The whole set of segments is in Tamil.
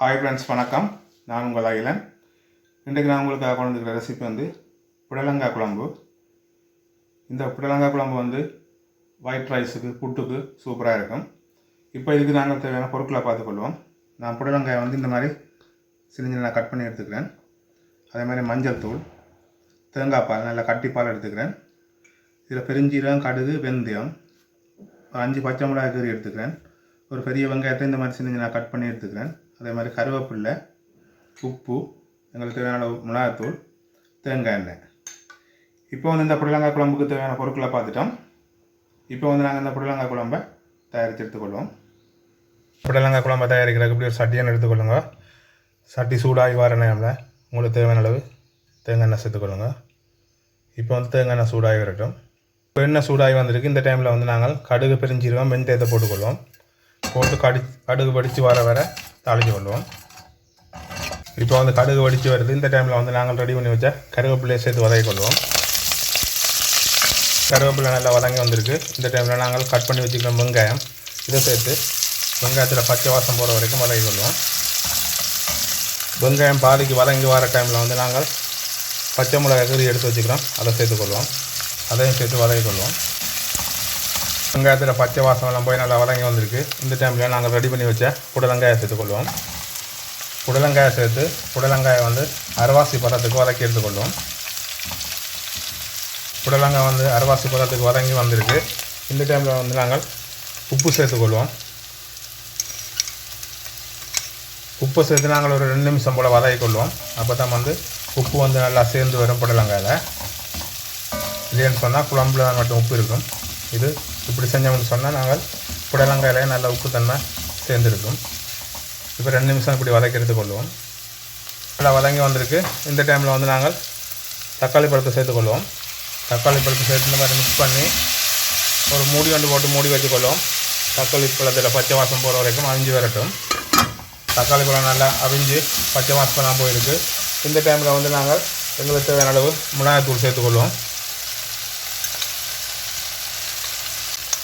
ஹாய் ஃப்ரெண்ட்ஸ் வணக்கம். நான் உங்கள் அகிலன். இன்றைக்கு நான் உங்களுக்காக கொண்டு வந்திருக்கிற ரெசிபி வந்து புடலங்காய் குழம்பு. இந்த புடலங்காய் குழம்பு வந்து ஒயிட் ரைஸுக்கு புட்டுக்கு சூப்பராக இருக்கும். இப்போ இதுக்கு நாங்கள் தேவையான பொருட்களை பார்த்துக்கொள்வோம். நான் புடலங்காயை வந்து இந்த மாதிரி சின்ன நான் கட் பண்ணி எடுத்துக்கிறேன். அதே மாதிரி மஞ்சள் தூள் தேங்காய் பால் நல்லா கட்டி பால் எடுத்துக்கிறேன். இதில் பெருஞ்சீரகம் கடுகு வெந்தயம் அஞ்சு பச்சை மிளகாய் கீரி எடுத்துக்கிறேன். ஒரு பெரிய வெங்காயத்தை இந்த மாதிரி சின்ன நான் கட் பண்ணி எடுத்துக்கிறேன். அதே மாதிரி கருவேப்பில்லை உப்பு எங்களுக்கு தேவையான மிளகாத்தூள் தேங்காய் எண்ணெய். இப்போ வந்து இந்த புடலங்காய் குழம்புக்கு தேவையான பொருட்களை பார்த்துட்டோம். இப்போ வந்து நாங்கள் இந்த புடலங்காய் குழம்பை தயாரித்து எடுத்துக்கொள்வோம். புடலங்காய் குழம்பை தயாரிக்கிறதுக்கு இப்படி ஒரு சட்டியான எடுத்துக்கொள்ளுங்க. சட்டி சூடாகி வர நேரமில் உங்களுக்கு தேவையான அளவு தேங்காய் எண்ணெய் சேர்த்துக்கொள்ளுங்க இப்போ வந்து தேங்காய் எண்ணெய் சூடாகி வரட்டும். இப்போ என்ன சூடாகி வந்திருக்கு. இந்த டைமில் வந்து நாங்கள் கடுகு பிரிஞ்சிருவோம் தேத்தை போட்டுக்கொள்வோம். போட்டு கடி கடுகு படித்து வர வர தாளித்து கொள்வோம் இப்போ வந்து கடுகு வடித்து வருது. இந்த டைமில் வந்து நாங்கள் ரெடி பண்ணி வச்ச கருவேப்பிலையை சேர்த்து வதக்கி கொள்வோம் கருவேப்பிலை நல்லா வதங்கி வந்திருக்கு. இந்த டைமில் நாங்கள் கட் பண்ணி வச்சுக்கிறோம் வெங்காயம் இதை சேர்த்து வெங்காயத்தில் பச்சை வாசம் போகிற வரைக்கும் வதக்கி கொள்வோம். வெங்காயம் பாதிக்கு வதங்கி வர டைமில் வந்து நாங்கள் பச்சை மிளகாய் கறி எடுத்து வச்சுக்கிறோம். அதை சேர்த்துக்கொள்வோம் அதையும் சேர்த்து வதக்கி கொள்வோம். வெங்காயத்தில் பச்சை வாசம் எல்லாம் போய் நல்லா வதங்கி வந்திருக்கு. இந்த டைமில் நாங்கள் ரெடி பண்ணி வச்ச புடலங்காயை சேர்த்துக்கொள்வோம் புடலங்காயை சேர்த்து புடலங்காயை வந்து அரைவாசி பதத்துக்கு வதக்கி எடுத்துக்கொள்வோம் புடலங்காய் வந்து அரைவாசி பதத்துக்கு வதங்கி வந்திருக்கு. இந்த டைமில் வந்து நாங்கள் உப்பு சேர்த்துக்கொள்வோம் உப்பு சேர்த்து நாங்கள் ஒரு ரெண்டு நிமிஷம் போல் வதக்கி கொள்வோம். அப்போ தான் வந்து உப்பு வந்து நல்லா சேர்ந்து வரும் புடலங்காயில். இல்லைன்னு சொன்னால் குழம்புல மட்டும் உப்பு இருக்கும். இது இப்படி செஞ்சோம்னு சொன்னால் நாங்கள் புடலங்காயிலே நல்ல உப்பு தன்மை சேர்ந்துருக்கும். இப்போ ரெண்டு நிமிஷம் இப்படி வதக்கிறது கொள்வோம். நல்லா வதங்கி வந்திருக்கு. இந்த டைமில் வந்து நாங்கள் தக்காளி பழத்தை சேர்த்துக்கொள்வோம் தக்காளி பழத்தை சேர்த்து இந்த மாதிரி மிக்ஸ் பண்ணி ஒரு மூடி வந்து போட்டு மூடி வச்சுக்கொள்வோம் தக்காளி பழத்தில் பச்சை வாசம் போகிற வரைக்கும் அவிஞ்சு வரட்டும். தக்காளி பழம் நல்லா அவிஞ்சு பச்சை வாசம் போயிருக்கு. இந்த டைமில் வந்து நாங்கள் எங்களுக்கு தேவையான அளவு மிளகாய்த்தூள் சேர்த்துக்கொள்வோம்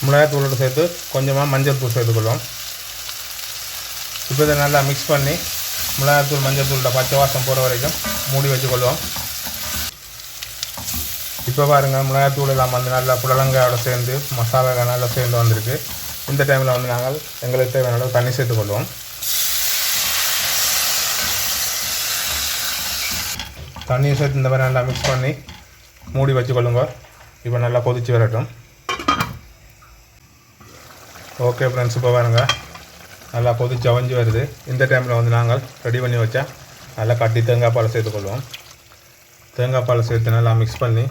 மிளகாத்தூளோடு சேர்த்து கொஞ்சமாக மஞ்சள் தூள் சேர்த்துக்கொள்வோம். இப்போ இதை நல்லா மிக்ஸ் பண்ணி மிளகாத்தூள் மஞ்சள் தூளோட பச்சை வாசம் போகிற வரைக்கும் மூடி வச்சுக்கொள்வோம். இப்போ பாருங்கள் மிளகாத்தூள் எல்லாம் வந்து நல்லா புடலங்காயோட சேர்ந்து மசாலா நல்லா சேர்ந்து வந்திருக்கு. இந்த டைமில் வந்து நாங்கள் எங்களுக்கு தேவையான அளவு தண்ணி சேர்த்துக்கொள்வோம். தண்ணியை சேர்த்து இந்த மாதிரி நல்லா மிக்ஸ் பண்ணி மூடி வச்சுக்கொள்ளுங்க. இப்போ நல்லா கொதிச்சு வரட்டும். ஓகே ஃப்ரெண்ட்ஸ் இப்போ பாருங்க. நல்லா கொதிச்சு அவஞ்சு வருது. இந்த டைமில் வந்து நாங்கள் ரெடி பண்ணி வச்சா நல்லா கட்டி தேங்காய் பால் சேர்த்துக்கொள்வோம் தேங்காய் பால் சேர்த்து நல்லா மிக்ஸ் பண்ணி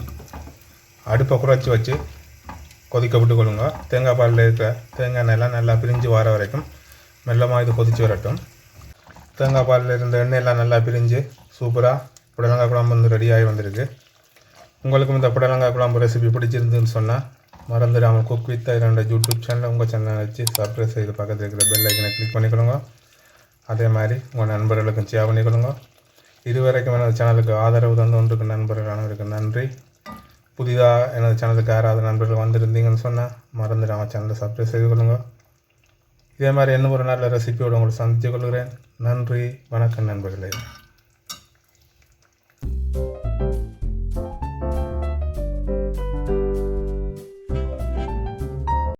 அடுப்பை குறைச்சி வச்சு கொதிக்க விட்டு கொள்ளுங்க. தேங்காய் பாலில் இருக்கிற தேங்காய் எண்ணெய்லாம் நல்லா பிரிஞ்சு வர வரைக்கும் மெல்லமாக இது கொதிச்சு வரட்டும். தேங்காய் பாலில் இருந்த எண்ணெயெல்லாம் நல்லா பிரிஞ்சு சூப்பராக புடலங்காய் குழம்பு வந்து ரெடியாகி வந்திருக்கு. உங்களுக்கும் இந்த புடலங்காய் குழம்பு ரெசிபி பிடிச்சிருந்துன்னு சொன்னால் மறந்துடாமல் குக் வித் ஐலண்ட யூடியூப் சேனலை உங்கள் சேனலை வச்சு சப்ஸ்கிரைப் செய்து பக்கத்தில் இருக்கிற பெல் ஐக்கனை கிளிக் பண்ணிக்கொள்ளுங்க. அதே மாதிரி உங்கள் நண்பர்களுக்கும் ஷேர் பண்ணிக்கொள்ளுங்க. இதுவரைக்கும் எனது சேனலுக்கு ஆதரவு தந்து கொண்டிருக்க நண்பர்கள் அனைவருக்கு நன்றி. புதிதாக எனது சேனலுக்கு யாராவது நண்பர்கள் வந்திருந்தீங்கன்னு சொன்னால் மறந்துடாமல் சேனலை சப்ஸ்கிரைப் செய்து கொள்ளுங்க. இதே மாதிரி இன்னும் ஒரு நல்ல ரெசிபியோடு உங்களை சந்தித்து கொள்கிறேன். நன்றி. வணக்கம் நண்பர்களே.